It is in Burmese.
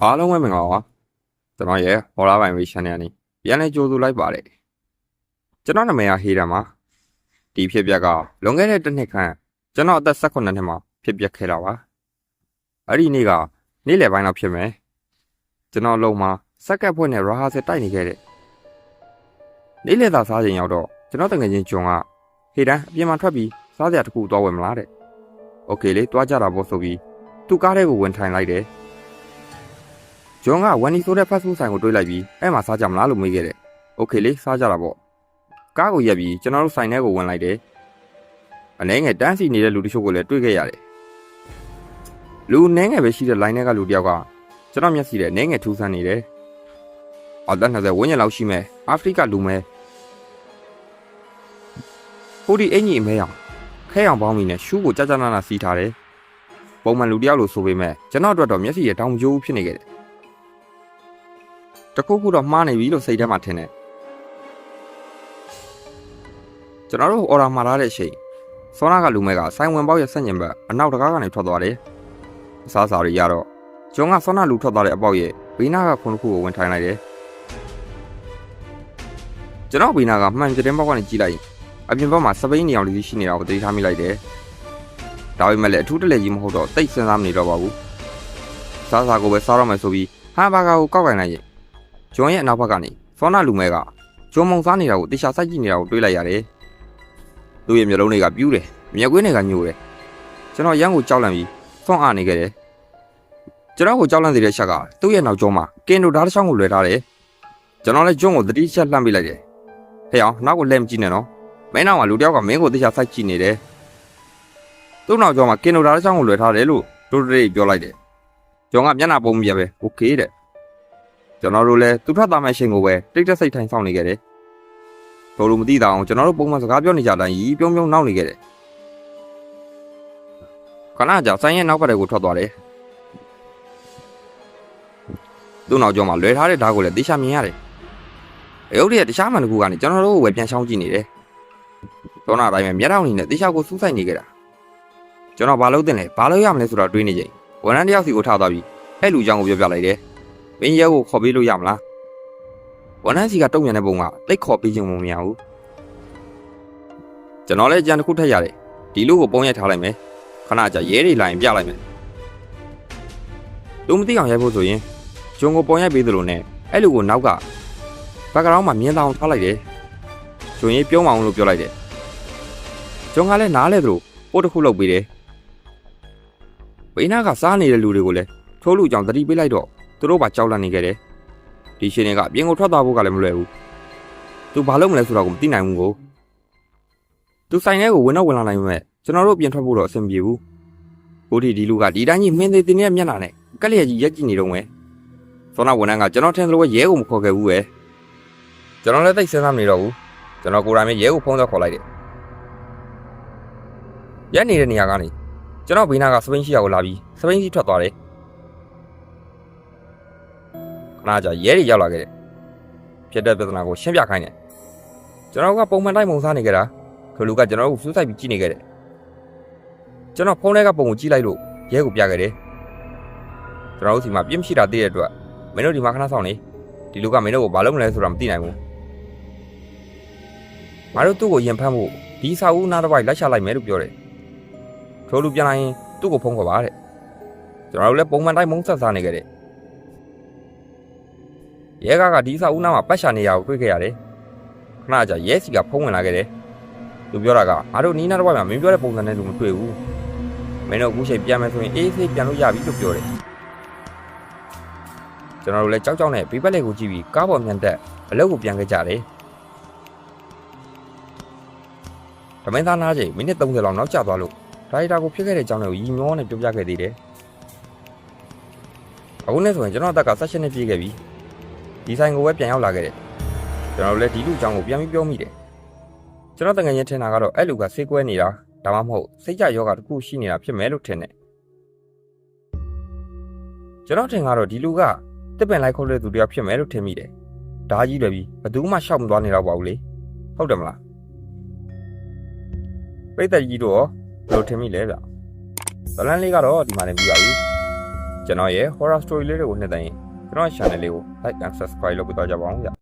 အားလုံးပဲမင်္ဂလာပါကျွန်တော်ရဲ့ horror ပိုင်း video channel ကနေပြန်လည်ကြိုဆိုလိုက်ပါတယ်ကျွန်တော်နာမည်ကဟေးရမှာဒီဖြစ်ပျက်ကလွန်ခဲ့တဲ့တစ်နှစ်ခန့်ကျွန်တော်အသက်18နှစ်မှာဖြစ်ပျက်ခဲ့တာပါအဲ့ဒီနေ့ကနေ့လယ်ပိုင်းလောက်ဖြစ်မယ်ကျွန်တော်လုံမှာစက်ကပ်ဖွင့်နဲ့ rehearsal တိုက်နေခဲ့တဲ့နေ့လယ်သာစားချိန်ရောက်တော့ကျွန်တော်တငယ်ချင်းဂျွန်ကဟေးတန်းအပြင်မှာထွက်ပြီးစားစရာတစ်ခုသွားဝယ်မလားတဲ့โอเคလေတွားကြတာပေါ့ဆိုပြီးသူ့ကားထဲကိုဝင်ထိုင်လိုက်တယ် ဂျွန်ကဝန်နီဆိုတဲ့ဖတ်ဖူးဆိုင်ကိုတွေးလိုက်ပြီးအဲ့မှာစားကြမလားလို့မေးခဲ့တယ်။โอเคလေစားကြတာပေါ့။ကားကိုရက်ပြီးကျွန်တော်တို့ဆိုင်ထဲကိုဝင်လိုက်တယ်။အနေငယ်တန်းစီနေတဲ့လူတချို့ကိုလည်းတွေ့ခဲ့ရတယ်။လူအနေငယ်ပဲရှိတဲ့ line ထဲကလူတယောက်ကကျွန်တော်မျက်စိထဲအနေငယ်ထူးဆန်းနေတယ်။အော်တက်20ဝန်းကျင်လောက်ရှိမဲ့အာဖရိကလူမဲ။ဟိုဒီအင်ကြီးအမဲအောင်ခဲအောင်ပေါင်းမိနဲ့ရှူးကိုကြာကြာနာနာစီးထားတယ်။ပုံမှန်လူတယောက်လို့ဆိုပေမဲ့ကျွန်တော်အတွက်တော့မျက်စိရဲ့တောင်ကြိုးဖြစ်နေခဲ့တယ် တခုခုတော့မှားနေပြီလို့စိတ်ထဲမှာထင်တယ်ကျွန်တော်တို့အော်ဒါမှာထားတဲ့အချိန်စောနာကလူမဲကဆိုင်ဝင်ပေါက်ရဲ့ဆက်ညင်ဘက်အနောက်တကားကနေထွက်သွားတယ်အစားအစာတွေရတော့ဂျွန်ကစောနာလူထွက်သွားတဲ့အပေါက်ရဲ့ဘေးနာကခုနှစ်ခုကိုဝင်ထိုင်လိုက်တယ်ကျွန်တော်ဘေးနာကမှန်ကြတဲ့ဘောက်ကနေကြည့်လိုက်ရင်အပြင်ဘက်မှာစပိန်နေအောင်လူကြီးရှိနေတာကိုသိထားမိလိုက်တယ်ဒါပေမဲ့လည်းအထူးတလဲကြီးမဟုတ်တော့တိတ်စဉ်းစားမနေတော့ပါဘူးစားစာကိုပဲစားရမယ်ဆိုပြီးဟာဘာဂါကိုကောက်ကင်လိုက်ရင် ဂျွန်ရဲ့အနောက်ဘက်ကနေဆောနာလူမဲကဂျွန်မုံစားနေတာကိုတေချာစိုက်ကြည့်နေတာကိုတွေ့လိုက်ရတယ်။သူ့ရဲ့မျိုးလုံးတွေကပြူးတယ်၊မျက်ကွေးတွေကညိုတယ်။ကျွန်တော်ရန်ကိုကြောက်လန့်ပြီးဆွန့်အားနေခဲ့တယ်။ကျွန်တော်ကိုကြောက်လန့်စေတဲ့ချက်ကသူ့ရဲ့နောက်ကျောမှာကင်တို့ဓာတ်ချောင်းကိုလွှဲထားတယ်။ကျွန်တော်လည်းဂျွန်ကိုတတိချက်လှမ်းပေးလိုက်တယ်။ဟဲ့အောင်နောက်ကိုလှမ်းကြည့်နေနော်။မင်းနောက်ကလူတယောက်ကမင်းကိုတေချာစိုက်ကြည့်နေတယ်။သူ့နောက်ကျောမှာကင်တို့ဓာတ်ချောင်းကိုလွှဲထားတယ်လို့ဒိုဒရီပြောလိုက်တယ်။ကျောင်းကမျက်နှာပုံးပြပဲ။ Okay တဲ့။ ကျွန်တော်တို့လည်းသူထွက်သားမဲ့ရှင်ကိုပဲတိတ်တက်စိတ်ထိုင်ဆောင်နေခဲ့တယ်။ဘလို့မသိတာအောင်ကျွန်တော်တို့ပုံမှန်စကားပြောနေကြတိုင်းရီပြုံးပြုံးနောက်နေခဲ့တယ်။ခဏကြာဆိုင်ရဲ့နောက်ဘက်ကိုထွက်သွားတယ်။သူ့နောက်ကျောမှာလွယ်ထားတဲ့ဓာတ်ကိုလည်းတေချာမြင်ရတယ်။အယုတ်ရဲ့တခြားမှန်တစ်ခုကနေကျွန်တော်တို့ကိုဝယ်ပြန်ရှောင်းကြည့်နေတယ်။သောနာတိုင်းမှာမျက်တောင်နေနဲ့တေချာကိုစူးစိုက်နေခဲ့တာ။ကျွန်တော်ဘာလုပ်တင်လဲဘာလုပ်ရမလဲဆိုတော့တွေးနေချိန်ဝန်ထမ်းတစ်ယောက်စီကိုထားသွားပြီးအဲ့လူအကြောင်းကိုပြောပြလိုက်တယ်။ မင်းရဲကိုခေါ်ပေးလို့ရမလားဝန်ထမ်းစီကတုံ့ပြန်တဲ့ပုံကတိတ်ခေါ်ပေးခြင်းမမရဘူးကျွန်တော်လည်းကြံတစ်ခုထက်ရတယ်ဒီလူကိုပုံရိုက်ထားလိုက်မယ်ခဏကြာရဲတွေလာရင်ပြလိုက်မယ်သူမသိအောင်ရိုက်ဖို့ဆိုရင်ဂျုံကိုပုံရိုက်ပေးသလိုနဲ့အဲ့လူကိုနောက်ကဘက်ကရောင်းမှာမြင်းတောင်ထားလိုက်တယ်ဂျုံရေးပြုံးမအောင်လို့ပြောလိုက်တယ်ဂျုံကလည်းနားလဲသလိုပို့တစ်ခုလုပ်ပေးတယ်ဘေးနားကစားနေတဲ့လူတွေကိုလည်းထိုးလူကြောင့်တတိပေးလိုက်တော့ သူတို့ပါကြောက်လန့်နေခဲ့တယ်။ဒီရှင်တွေကအပြင်ကိုထွက်သွားဖို့ကလည်းမလွယ်ဘူး။သူဘာလုပ်မလဲဆိုတော့ကိုမသိနိုင်ဘူးကို။သူဆိုင်ထဲကိုဝင်တော့ဝင်လာနိုင်မဲ့ကျွန်တော်တို့ပြင်ထွက်ဖို့တော့အဆင်မပြေဘူး။ကိုဒီဒီလူကဒီတိုင်းကြီးမင်းသေးသေးနဲ့မျက်နှာနဲ့ကက်လျက်ကြီးရက်ကြည့်နေတော့မယ်။သောနာဝန်ထမ်းကကျွန်တော်ထင်သလိုပဲရဲကိုမခေါ်ခဲ့ဘူးပဲ။ကျွန်တော်လည်းသိစဉ်းစားမနေတော့ဘူး။ကျွန်တော်ကိုယ်တိုင်ပဲရဲကိုဖုန်းဆက်ခေါ်လိုက်တယ်။ရက်နေတဲ့နေရာကနေကျွန်တော်ဘေးနားကစပိန်ရှိရာကိုလာပြီးစပိန်စီထွက်သွားတယ် ခဏကြာရဲတွေရောက်လာခဲ့တယ်ဖြစ်တဲ့ပြဿနာကိုရှင်းပြခိုင်းတယ်ကျွန်တော်ကပုံမှန်တိုင်းပုံစားနေကြတာခလူကကျွန်တော်ကိုစူးစိုက်ပြီးကြည့်နေခဲ့တယ်ကျွန်တော်ဖုန်းထဲကပုံကိုကြည့်လိုက်လို့ရဲကိုပြခဲ့တယ်ကျွန်တော်တို့စီမှာပြင်းမရှိတာသိတဲ့အတွက်မင်းတို့ဒီမှာခဏဆောင်နေဒီလူကမင်းတို့ကိုဘာလုပ်မလဲဆိုတာမသိနိုင်ဘူးငါတို့သူ့ကိုရင်ဖမ်းဖို့ဒီစာအုပ်နားတစ်ပိုက်လိုက်ချလိုက်မယ်လို့ပြောတယ်ထိုလူပြန်လာရင်သူ့ကိုဖုန်းခေါ်ပါတဲ့ကျွန်တော်တို့လည်းပုံမှန်တိုင်းမုန်းဆက်စားနေခဲ့တယ် ရဲကားကဒီစာဦးနားမှာပတ်ရှာနေရကိုတွေ့ခဲ့ရတယ်။ခဏကြာရဲစီကဖုံးဝင်လာခဲ့တယ်။သူပြောတာကငါတို့နီးနားတစ်ဝိုက်မှာမင်းပြောတဲ့ပုံစံနဲ့လူမတွေ့ဘူး။မင်းတို့အခုချိန်ပြန်မယ်ဆိုရင်အေးဆေးပြန်လို့ရပြီလို့ပြောတယ်။ကျွန်တော်တို့လည်းကြောက်ကြောက်နဲ့ဘေးဘက်လက်ကိုကြည့်ပြီးကားပေါ်မြန်တက်အလုပ်ကိုပြန်ခဲ့ကြတယ်။ဓမင်းသားနားချိန်မိနစ်30လောက်နောက်ကျသွားလို့ဒါရိုက်တာကိုဖြစ်ခဲ့တဲ့အကြောင်းတွေကိုရီမျောနဲ့ပြောပြခဲ့သေးတယ်။အခုနဲ့ဆိုရင်ကျွန်တော်အသက်က16နှစ်ပြည့်ခဲ့ပြီ။ ဒီဆိုင်ကိုပဲပြန်ရောက်လာခဲ့တယ်ကျွန်တော်တို့လည်းဒီလူအကြောင်းကိုပြန်ပြီးပြောမိတယ်ကျွန်တော်တငယ်ချင်းထင်တာကတော့အဲ့လူကဆေးကွဲနေတာဒါမှမဟုတ်စိတ်ကြယောဂတစ်ခုရှိနေတာဖြစ်မယ်လို့ထင်တယ်ကျွန်တော်ထင်ကတော့ဒီလူကတစ်ပင်လိုက်ခုတ်တဲ့သူတယောက်ဖြစ်မယ်လို့ထင်မိတယ်ဒါကြီးတယ်ပြီးဘယ်သူမှရှောက်မသွားနေတော့ပါဘူးလေဟုတ်တယ်မလားပိတ်သက်ကြီးတို့ရောဘယ်လိုထင်မိလဲဗျဇလန်းလေးကတော့ဒီမှာနေပြီးပါပြီကျကျွန်တော်ရဲ့ horror story လေးတွေကိုနှစ်သိရင် ကျွန်တော် channel လေးကို like and subscribe လုပ်ပေးသွားကြပါဦးဗျ